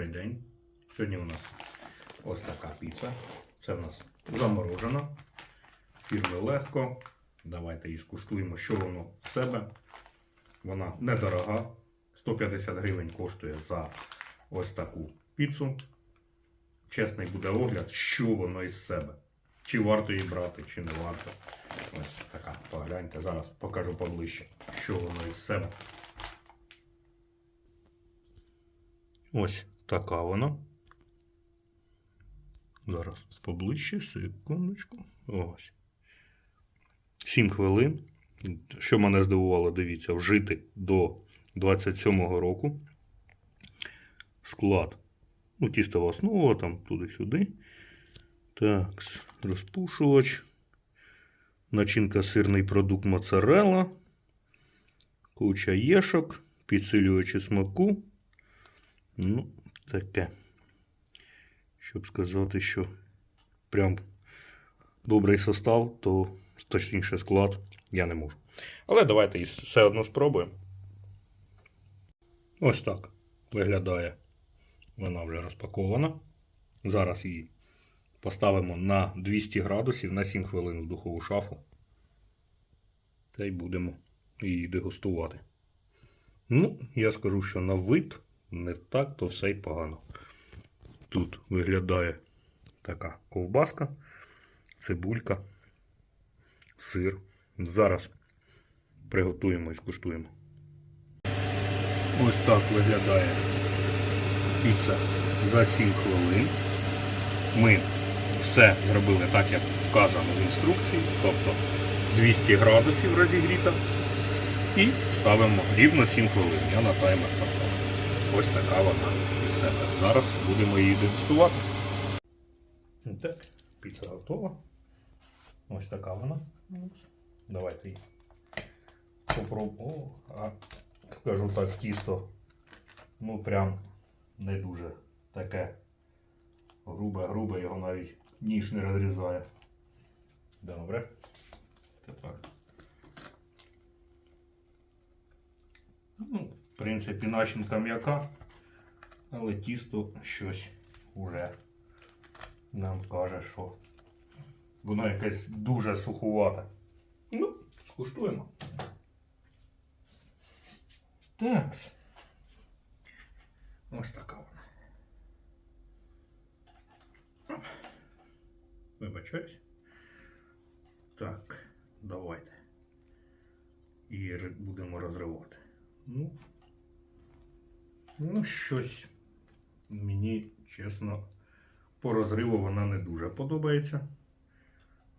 Добрий день. Сьогодні у нас ось така піца. Це в нас заморожена. Фірми легко. Давайте її скуштуємо, що воно з себе. Вона недорога. 150 гривень коштує за ось таку піцу. Чесний буде огляд, що воно із себе. Чи варто її брати, чи не варто. Ось така, погляньте. Зараз покажу поближче, що воно із себе. Ось така вона. Зараз поближче, секундочку. Ось. 7 хвилин. Що мене здивувало, дивіться, вжити до 27-го року. Склад. Ну, тістова основа, там туди-сюди. Так, розпушувач. Начинка сирний продукт моцарелла. Куча єшок, підсилювачі смаку. Ну, таке. Щоб сказати, що прям добрий состав, то точніше склад я не можу. Але давайте все одно спробуємо. Ось так виглядає. Вона вже розпакована. Зараз її поставимо на 200 градусів на 7 хвилин в духову шафу. Та й будемо її дегустувати. Ну, я скажу, що на вид не так, то все й погано. Тут виглядає така ковбаска, цибулька, сир. Зараз приготуємо і скуштуємо. Ось так виглядає піца за 7 хвилин. Ми все зробили так, як вказано в інструкції, тобто 200 градусів розігріта. І ставимо рівно 7 хвилин. Я на таймер поставив. Ось така вона із себе. Зараз будемо її дегустувати. Так, піца готова. Ось така вона. Давайте її попробуємо. О, а скажу так, тісто ну прям не дуже таке грубе-грубе, його навіть ніж не розрізає. Добре. Тепер. В принципі, начинка м'яка, але тісто щось уже нам каже, що воно якесь дуже сухувате. Ну, скуштуємо. Так. Ось така вона. Вибачаюсь. Так, давайте. І будемо розривати. Ну, ну, щось мені, чесно, по розриву вона не дуже подобається.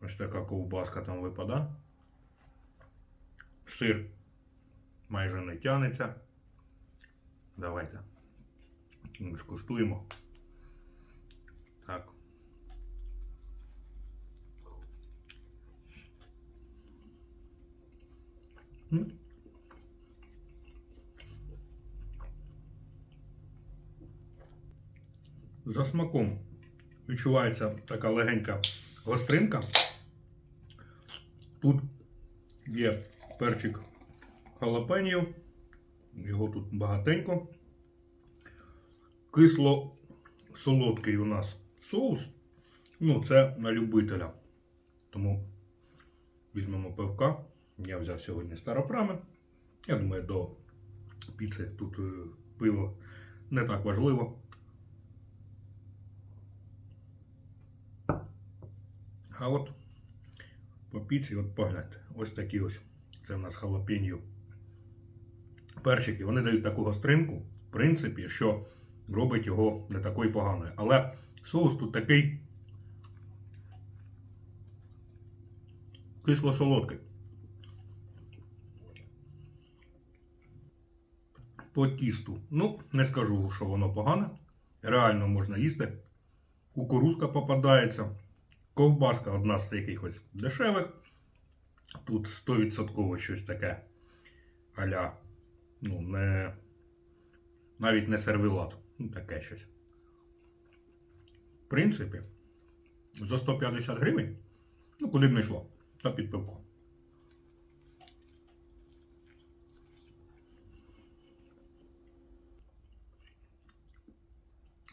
Ось така ковбаска там випада. Сир майже не тянеться. Давайте скуштуємо. Так. М. За смаком відчувається така легенька гостринка. Тут є перчик халапеньо, його тут багатенько. Кисло солодкий у нас соус. Ну, це на любителя. Тому візьмемо пивка. Я взяв сьогодні старопрами. Я думаю, до піци тут е, пиво не так важливо. А от по піці, от погляньте, ось такі ось. Це в нас халапеньо перчики. Вони дають таку гостринку, в принципі, що робить його не такою поганою. Але соус тут такий кисло-солодкий. По тісту. Ну, не скажу, що воно погане. Реально можна їсти. Кукурузка попадається. Ковбаска одна з якихось дешевих. Тут 100% щось таке аля. Ну, не. Навіть не сервелат. Ну, таке щось. В принципі, за 150 гривень. Ну, куди б не йшло. Та під пивко.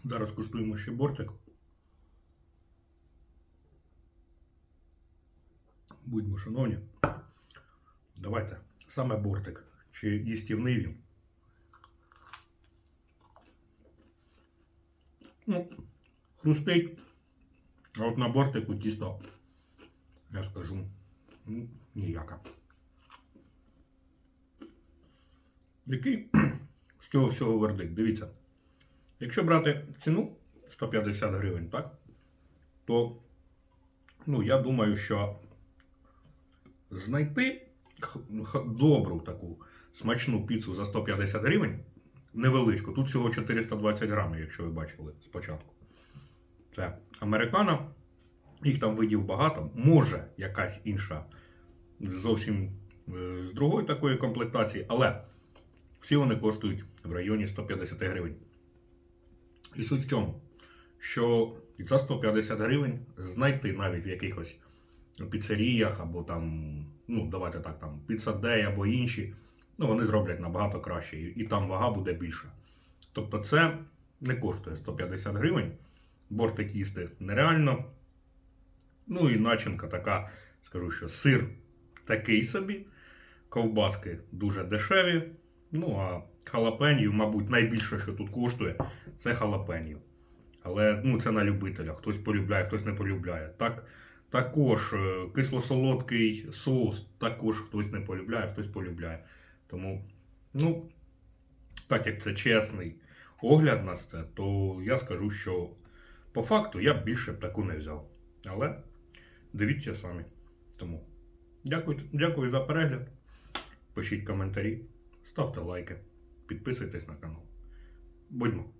Зараз куштуємо ще бортик. Будьмо шановні. Давайте. Саме бортик. Чи їстівний він. Ну, хрустить. А от на бортику тісто, я скажу, ну, ніяка. Який з цього всього вердикт? Дивіться. Якщо брати ціну 150 гривень, так? То, ну, я думаю, що знайти добру таку смачну піцу за 150 гривень, невеличку, тут всього 420 грамів, якщо ви бачили спочатку. Це американо, їх там видів багато, може якась інша зовсім е, з другої такої комплектації, але всі вони коштують в районі 150 гривень. І суть в чому, що за 150 гривень знайти навіть в якихось піцеріях або там, ну, давайте так, там, піцадей або інші, ну, вони зроблять набагато краще, і, там вага буде більша. Тобто це не коштує 150 гривень. Бортик їсти нереально. Ну і начинка така, скажу, що сир такий собі, ковбаски дуже дешеві. Ну а халапенів, мабуть, найбільше, що тут коштує, це халапенів. Але ну, це на любителя. Хтось полюбляє, хтось не полюбляє. Так, також е, кисло-солодкий соус, також хтось не полюбляє, хтось полюбляє. Тому, ну, так як це чесний огляд на це, то я скажу, що по факту я б більше б таку не взяв. Але дивіться самі. Тому дякую, дякую за перегляд. Пишіть коментарі, ставте лайки, підписуйтесь на канал. Будьмо!